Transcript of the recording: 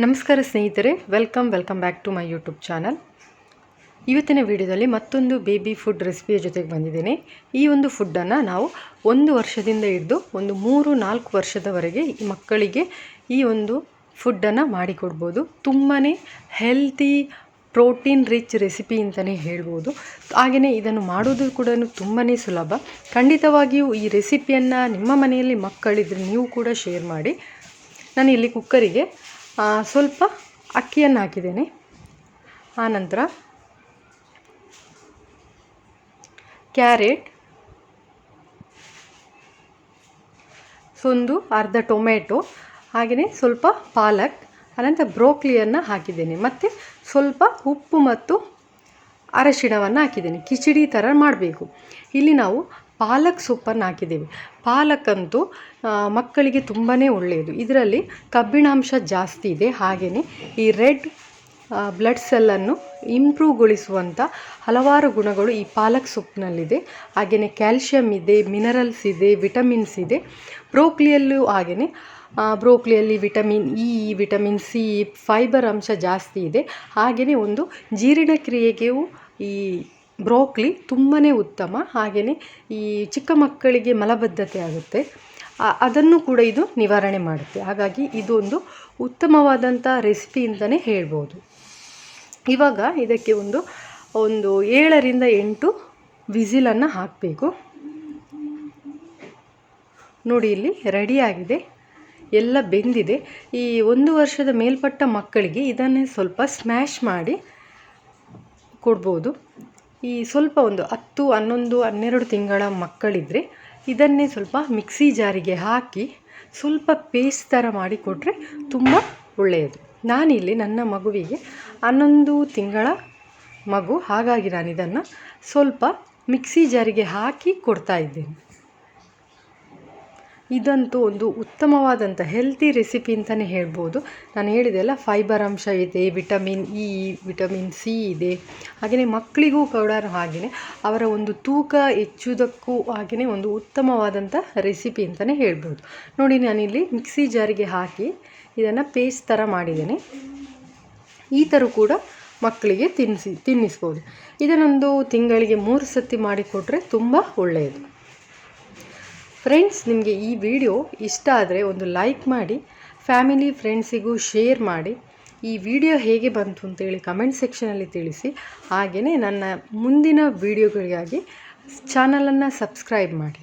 ನಮಸ್ಕಾರ ಸ್ನೇಹಿತರೆ welcome welcome back to my YouTube channel ಇವತ್ತಿನ ವಿಡಿಯೋದಲ್ಲಿ ಮತ್ತೊಂದು ಬೇಬಿ ಫುಡ್ ರೆಸಿಪಿಯ ಜೊತೆಗೆ ಬಂದಿದ್ದೇನೆ. ಈ ಒಂದು ಫುಡ್ಡನ್ನು ನಾವು ಒಂದು ವರ್ಷದಿಂದ ಹಿಡಿದು ಒಂದು ಮೂರು, ನಾಲ್ಕು ವರ್ಷದವರೆಗೆ ಈ ಮಕ್ಕಳಿಗೆ ಈ ಒಂದು ಫುಡ್ಡನ್ನು ಮಾಡಿಕೊಡ್ಬೋದು ತುಂಬಾ ಹೆಲ್ತಿ ಪ್ರೋಟೀನ್ ರಿಚ್ ರೆಸಿಪಿ ಅಂತಲೇ ಹೇಳ್ಬೋದು. ಹಾಗೆಯೇ ಇದನ್ನು ಮಾಡೋದು ಕೂಡ ತುಂಬಾ ಸುಲಭ. ಖಂಡಿತವಾಗಿಯೂ ಈ ರೆಸಿಪಿಯನ್ನು ನಿಮ್ಮ ಮನೆಯಲ್ಲಿ ಮಕ್ಕಳಿದ್ರೆ ನೀವು ಕೂಡ ಶೇರ್ ಮಾಡಿ. ನಾನು ಇಲ್ಲಿ ಕುಕ್ಕರಿಗೆ ಸ್ವಲ್ಪ ಅಕ್ಕಿಯನ್ನು ಹಾಕಿದ್ದೇನೆ ಆನಂತರ ಕ್ಯಾರೆಟ್ ಒಂದು ಅರ್ಧ ಟೊಮೆಟೊ, ಹಾಗೆಯೇ ಸ್ವಲ್ಪ ಪಾಲಕ್, ಅನಂತರ ಬ್ರೋಕ್ಲಿಯನ್ನು ಹಾಕಿದ್ದೇನೆ. ಮತ್ತು ಸ್ವಲ್ಪ ಉಪ್ಪು ಮತ್ತು ಅರಶಿಣವನ್ನು ಹಾಕಿದ್ದೇನೆ. ಕಿಚಡಿ ಥರ ಮಾಡಬೇಕು. ಇಲ್ಲಿ ನಾವು ಪಾಲಕ್ ಸೊಪ್ಪನ್ನು ಹಾಕಿದ್ದೀವಿ. ಪಾಲಕ್ಕಂತೂ ಮಕ್ಕಳಿಗೆ ತುಂಬಾ ಒಳ್ಳೆಯದು. ಇದರಲ್ಲಿ ಕಬ್ಬಿಣಾಂಶ ಜಾಸ್ತಿ ಇದೆ. ಹಾಗೆಯೇ ಈ ರೆಡ್ ಬ್ಲಡ್ ಸೆಲ್ಲನ್ನು ಇಂಪ್ರೂವ್ಗೊಳಿಸುವಂಥ ಹಲವಾರು ಗುಣಗಳು ಈ ಪಾಲಕ್ ಸೊಪ್ಪಿನಲ್ಲಿದೆ ಹಾಗೆಯೇ ಕ್ಯಾಲ್ಶಿಯಂ ಇದೆ, ಮಿನರಲ್ಸ್ ಇದೆ, ವಿಟಮಿನ್ಸ್ ಇದೆ. ಬ್ರೋಕ್ಲಿಯಲ್ಲೂ ಹಾಗೆಯೇ ಬ್ರೋಕ್ಲಿಯಲ್ಲಿ vitamin E, vitamin C, fibre ಅಂಶ ಜಾಸ್ತಿ ಇದೆ. ಹಾಗೆಯೇ ಒಂದು ಜೀರ್ಣಕ್ರಿಯೆಗೂ ಈ ಬ್ರೋಕ್ಲಿ ತುಂಬಾ ಉತ್ತಮ ಹಾಗೆಯೇ ಈ ಚಿಕ್ಕ ಮಕ್ಕಳಿಗೆ ಮಲಬದ್ಧತೆ ಆಗುತ್ತೆ. ಅದನ್ನು ಕೂಡ ಇದು ನಿವಾರಣೆ ಮಾಡುತ್ತೆ. ಹಾಗಾಗಿ ಇದೊಂದು ಉತ್ತಮವಾದಂಥ ರೆಸಿಪಿ ಅಂತಲೇ ಹೇಳ್ಬೋದು. ಇವಾಗ ಇದಕ್ಕೆ ಒಂದು ಒಂದು ಏಳರಿಂದ ಎಂಟು ವಿಸಿಲನ್ನು ಹಾಕಬೇಕು. ನೋಡಿ, ಇಲ್ಲಿ ರೆಡಿಯಾಗಿದೆ ಎಲ್ಲ ಬೆಂದಿದೆ. ಈ ಒಂದು ವರ್ಷದ ಮೇಲ್ಪಟ್ಟ ಮಕ್ಕಳಿಗೆ ಇದನ್ನೇ ಸ್ವಲ್ಪ ಸ್ಮ್ಯಾಶ್ ಮಾಡಿ ಕೊಡ್ಬೋದು. ಈ ಸ್ವಲ್ಪ ಒಂದು ಹತ್ತು, ಹನ್ನೊಂದು, ಹನ್ನೆರಡು ತಿಂಗಳ ಮಕ್ಕಳಿದ್ದರೆ ಇದನ್ನೇ ಸ್ವಲ್ಪ ಮಿಕ್ಸಿ ಜಾರಿಗೆ ಹಾಕಿ ಸ್ವಲ್ಪ ಪೇಸ್ಟ್ ಥರ ಮಾಡಿ ಕೊಟ್ಟರೆ ತುಂಬ ಒಳ್ಳೆಯದು. ನಾನಿಲ್ಲಿ ನನ್ನ ಮಗುವಿಗೆ ಹನ್ನೊಂದು ತಿಂಗಳ ಮಗು, ಹಾಗಾಗಿ ನಾನು ಇದನ್ನು ಸ್ವಲ್ಪ ಮಿಕ್ಸಿ ಜಾರಿಗೆ ಹಾಕಿ ಕೊಡ್ತಾ ಇದ್ದೇನೆ. ಇದಂತೂ ಒಂದು ಉತ್ತಮವಾದಂಥ ಹೆಲ್ತಿ ರೆಸಿಪಿ ಅಂತಲೇ ಹೇಳ್ಬೋದು. ನಾನು ಹೇಳಿದೆಲ್ಲ ಫೈಬರ್ ಅಂಶ ಇದೆ ವಿಟಮಿನ್ ಇ ವಿಟಮಿನ್ ಸಿ ಇದೆ. ಹಾಗೆಯೇ ಮಕ್ಕಳಿಗೂ ಕೂಡ ಹಾಗೆಯೇ ಅವರ ಒಂದು ತೂಕ ಹೆಚ್ಚುವುದಕ್ಕೂ ಹಾಗೆಯೇ ಒಂದು ಉತ್ತಮವಾದಂಥ ರೆಸಿಪಿ ಅಂತಲೇ ಹೇಳ್ಬೋದು. ನೋಡಿ, ನಾನಿಲ್ಲಿ ಮಿಕ್ಸಿ ಜಾರಿಗೆ ಹಾಕಿ ಇದನ್ನು ಪೇಸ್ಟ್ ಥರ ಮಾಡಿದ್ದೇನೆ. ಈ ಥರ ಕೂಡ ಮಕ್ಕಳಿಗೆ ತಿನ್ನಿಸಿ ತಿನ್ನಿಸ್ಬೋದು. ಇದನ್ನೊಂದು ತಿಂಗಳಿಗೆ ಮೂರು ಸತಿ ಮಾಡಿಕೊಟ್ರೆ ತುಂಬ ಒಳ್ಳೆಯದು. ಫ್ರೆಂಡ್ಸ್ ನಿಮಗೆ ಈ ವಿಡಿಯೋ ಇಷ್ಟ ಆದರೆ ಒಂದು ಲೈಕ್ ಮಾಡಿ ಫ್ಯಾಮಿಲಿ ಫ್ರೆಂಡ್ಸಿಗೂ ಶೇರ್ ಮಾಡಿ. ಈ ವಿಡಿಯೋ ಹೇಗೆ ಬಂತು ಅಂತೇಳಿ ಕಮೆಂಟ್ ಸೆಕ್ಷನಲ್ಲಿ ತಿಳಿಸಿ. ಹಾಗೆಯೇ ನನ್ನ ಮುಂದಿನ ವಿಡಿಯೋಗಳಿಗಾಗಿ ಚಾನಲನ್ನು ಸಬ್ಸ್ಕ್ರೈಬ್ ಮಾಡಿ.